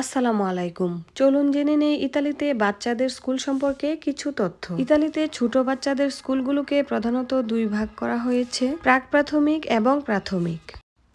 আসসালামু আলাইকুম। চলুন জেনে নেই ইতালিতে বাচ্চাদের স্কুল সম্পর্কে কিছু তথ্য। ইতালিতে ছোট বাচ্চাদের স্কুলগুলোকে প্রধানত দুই ভাগ করা হয়েছে প্রাক প্রাথমিক এবং প্রাথমিক।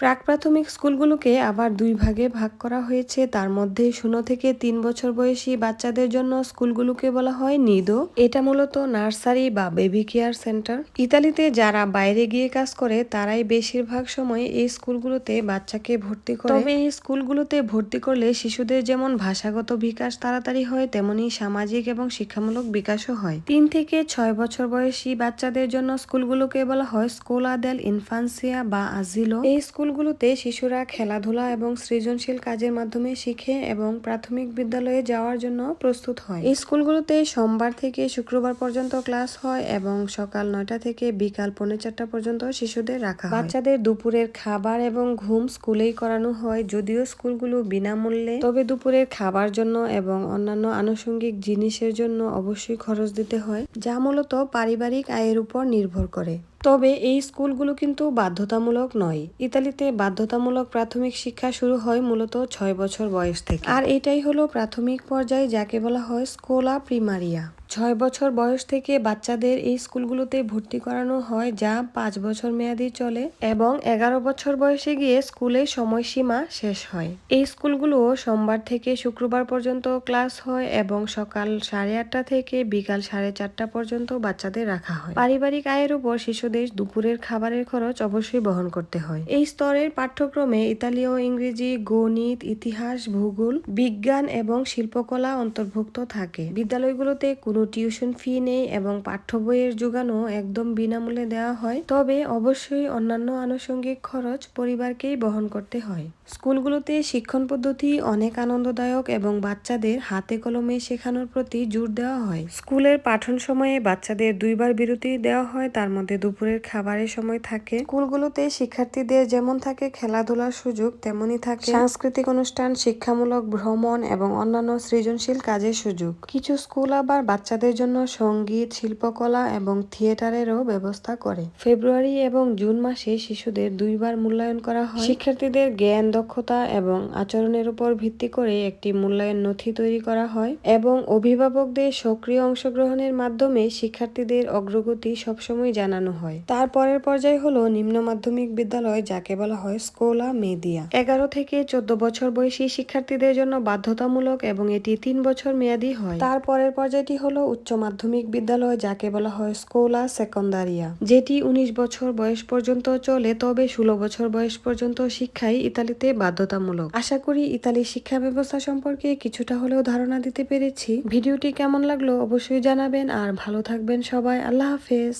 প্রাক প্রাথমিক স্কুলগুলোকে আবার দুই ভাগে ভাগ করা হয়েছে। তার মধ্যে শূন্য থেকে তিন বছর বয়সী বাচ্চাদের জন্য স্কুলগুলোকে বলা হয় নিদো। এটা মূলত নার্সারি বা বেবি কেয়ার সেন্টার। ইতালিতে যারা বাইরে গিয়ে কাজ করে, তারাই বেশিরভাগ সময় এই স্কুলগুলোতে বাচ্চাকে ভর্তি করে। তবে এই স্কুলগুলোতে ভর্তি করলে শিশুদের যেমন ভাষাগত বিকাশ তাড়াতাড়ি হয়, তেমনি সামাজিক এবং শিক্ষামূলক বিকাশও হয়। তিন থেকে ছয় বছর বয়সী বাচ্চাদের জন্য স্কুলগুলোকে বলা হয় স্কুলা দেল ইনফান্সিয়া বা আজিলো। এই স্কুলগুলোতে শিশুরা খেলাধুলা এবং সৃজনশীল কাজের মাধ্যমে শিখে এবং প্রাথমিক বিদ্যালয়ে যাওয়ার জন্য প্রস্তুত হয়। এই স্কুলগুলোতে সোমবার থেকে শুক্রবার পর্যন্ত ক্লাস হয় এবং সকাল নয়টা থেকে বিকাল পৌনে চারটা পর্যন্ত শিশুদের রাখা বাচ্চাদের দুপুরের খাবার এবং ঘুম স্কুলেই করানো হয়, যদিও স্কুলগুলো বিনামূল্যে। তবে দুপুরের খাবার জন্য এবং অন্যান্য আনুষঙ্গিক জিনিসের জন্য অবশ্যই খরচ দিতে হয়, যা মূলত পারিবারিক আয়ের উপর নির্ভর করে। তবে এই স্কুলগুলো কিন্তু বাধ্যতামূলক নয়। ইতালিতে বাধ্যতামূলক প্রাথমিক শিক্ষা শুরু হয় মূলত ছয় বছর বয়স থেকে। আর এটাই হলো প্রাথমিক পর্যায়ে, যাকে বলা হয় স্কোলা প্রিমারিয়া। ছয় বছর বয়স থেকে বাচ্চাদের এই স্কুলগুলোতে ভর্তি করানো হয় যা পাঁচ বছর মেয়াদি চলে এবং এগারো বছর বয়সে গিয়ে স্কুলের সময়সীমা শেষ হয়। এই স্কুলগুলো সোমবার থেকে শুক্রবার পর্যন্ত ক্লাস হয় এবং সকাল সাড়ে আটটা থেকে বিকাল সাড়ে চারটা পর্যন্ত বাচ্চাদের রাখা হয়। পারিবারিক আয়ের উপর শিশুদের দুপুরের খাবারের খরচ অবশ্যই বহন করতে হয়। এই স্তরের পাঠ্যক্রমে ইতালীয়, ইংরেজি, গণিত, ইতিহাস, ভূগোল, বিজ্ঞান এবং শিল্পকলা অন্তর্ভুক্ত থাকে। বিদ্যালয়গুলোতে কোনো কোনো টিউশন ফি নেই এবং পাঠ্য বইয়ের যোগানো একদম বিনামূল্যে দেওয়া হয়। তবে অবশ্যই অন্যান্য আনুষঙ্গিক খরচ পরিবারকেই বহন করতে হয়। স্কুলগুলোতে শিক্ষণ পদ্ধতি অনেক আনন্দদায়ক এবং বাচ্চাদের হাতে কলমে শেখানোর প্রতি জোর দেওয়া হয়। স্কুলের পাঠন সময়ে বাচ্চাদের দুইবার বিরতি দেওয়া হয়, তার মধ্যে দুপুরের খাবারের সময় থাকে। স্কুলগুলোতে শিক্ষার্থীদের যেমন থাকে খেলাধুলার সুযোগ তেমনি থাকে সাংস্কৃতিক অনুষ্ঠান, শিক্ষামূলক ভ্রমণ এবং অন্যান্য সৃজনশীল কাজের সুযোগ। কিছু স্কুল আবার বাচ্চা বাচ্চাদের জন্য সংগীত, শিল্পকলা এবং থিয়েটারেরও ব্যবস্থা করে। ফেব্রুয়ারি এবং জুন মাসে শিশুদের দুইবার মূল্যায়ন করা হয়। শিক্ষার্থীদের জ্ঞান, দক্ষতা এবং আচরণের উপর ভিত্তি করে একটি মূল্যায়ন নথি তৈরি করা হয় এবং অভিভাবকদের সক্রিয় অংশগ্রহণের মাধ্যমে শিক্ষার্থীদের অগ্রগতি সবসময় জানানো হয়। তারপরের পর্যায়ে হলো নিম্ন মাধ্যমিক বিদ্যালয়, যাকে বলা হয় স্কোলা মেদিয়া। এগারো থেকে চোদ্দ বছর বয়সী শিক্ষার্থীদের জন্য বাধ্যতামূলক এবং এটি তিন বছর মেয়াদী হয়। তারপরের পর্যায়টি হলো উচ্চ মাধ্যমিক বিদ্যালয়, যাকে বলা হয় স্কোলা সেকন্দারিয়া। যেটি উনিশ বছর বয়স পর্যন্ত চলে, তবে ষোলো বছর বয়স পর্যন্ত শিক্ষাই ইতালিতে বাধ্যতামূলক। আশা করি ইতালির শিক্ষা ব্যবস্থা সম্পর্কে কিছুটা হলেও ধারণা দিতে পেরেছি। ভিডিওটি কেমন লাগল অবশ্যই জানাবেন, আর ভালো থাকবেন সবাই। আল্লাহ হাফেজ।